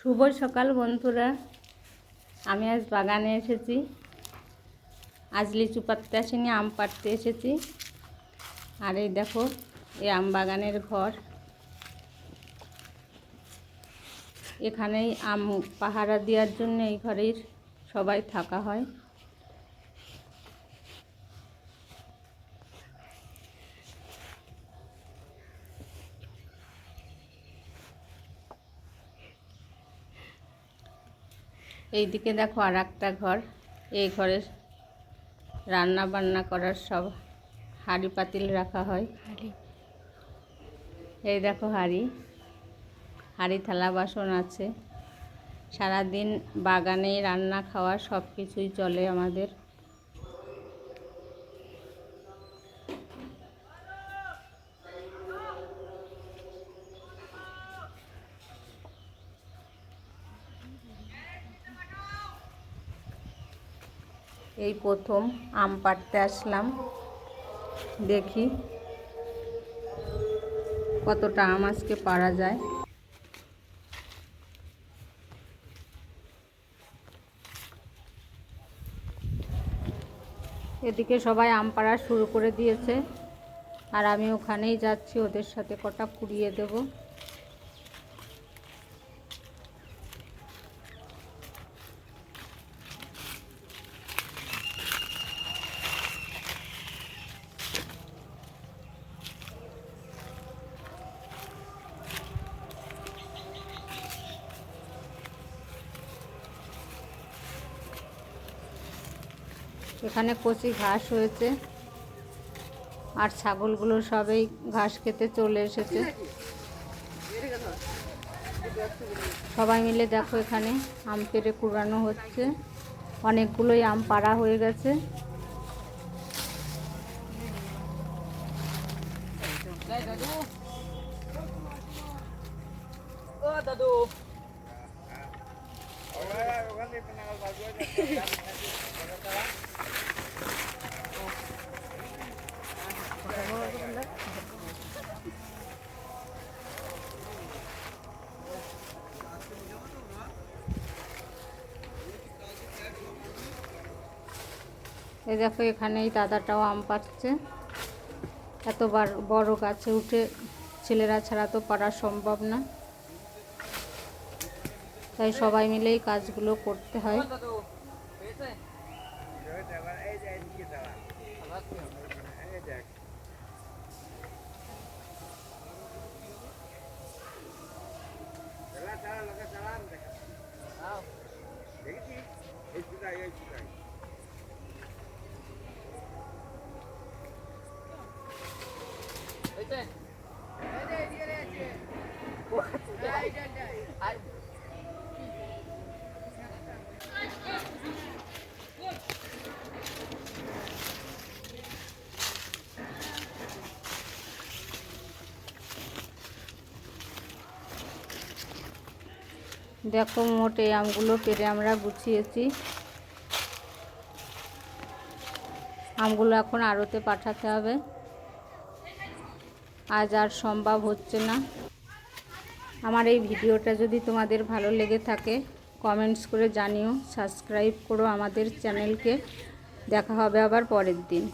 শুভ সকাল বন্ধুরা। আমি আজ বাগানে এসেছি। আজ লিচু পাততে আসিনি, আম পাড়তে এসেছি। আর এই দেখো, এই আম বাগানের ঘর। এখানেই আম পাহারা দেওয়ার জন্য এই ঘরের সবাই থাকা হয়। এইদিকে দেখো আর একটা ঘর। এই ঘরে রান্না বান্না করার সব হাঁড়ি পাতিল রাখা হয়। এই দেখো হাঁড়ি। হাঁড়ি থালা বাসন আছে। সারাদিন বাগানে রান্না খাওয়া সব কিছুই চলে আমাদের। এই প্রথম আম পাড়তে আসলাম। দেখি কতটা আম আজকে পারা যায়। এদিকে সবাই আম পাড়া শুরু করে দিয়েছে। আর আমি ওখানেই যাচ্ছি, ওদের সাথে কটা কুড়িয়ে দেবো। এখানে কচি ঘাস হয়েছে। আর ছাগলগুলো সবাই ঘাস খেতে চলে এসেছে। সবাই মিলে দেখো এখানে আম পেড়ে কুড়ানো হচ্ছে। অনেকগুলোই আম পাড়া হয়ে গেছে। দাদু। এই দেখো এখানে এই দাদাটাও আম পাচ্ছে। এত বার- বড় গাছে উঠে ছেলেরা ছাড়া তো পারা সম্ভব না। তাই সবাই মিলেই কাজগুলো করতে হয়। দাদু হয়েছে হয়েছে আর দেখো মোট এই আমগুলো পেরে আমরা গুছিয়েছি। আমগুলো এখন আড়তে পাঠাতে হবে। আজ আর সম্ভব হচ্ছে না। আমার এই ভিডিওটা যদি তোমাদের ভালো লেগে থাকে কমেন্টস করে জানিও সাবস্ক্রাইব করো আমাদের চ্যানেলকে দেখা হবে আবার পরের দিন।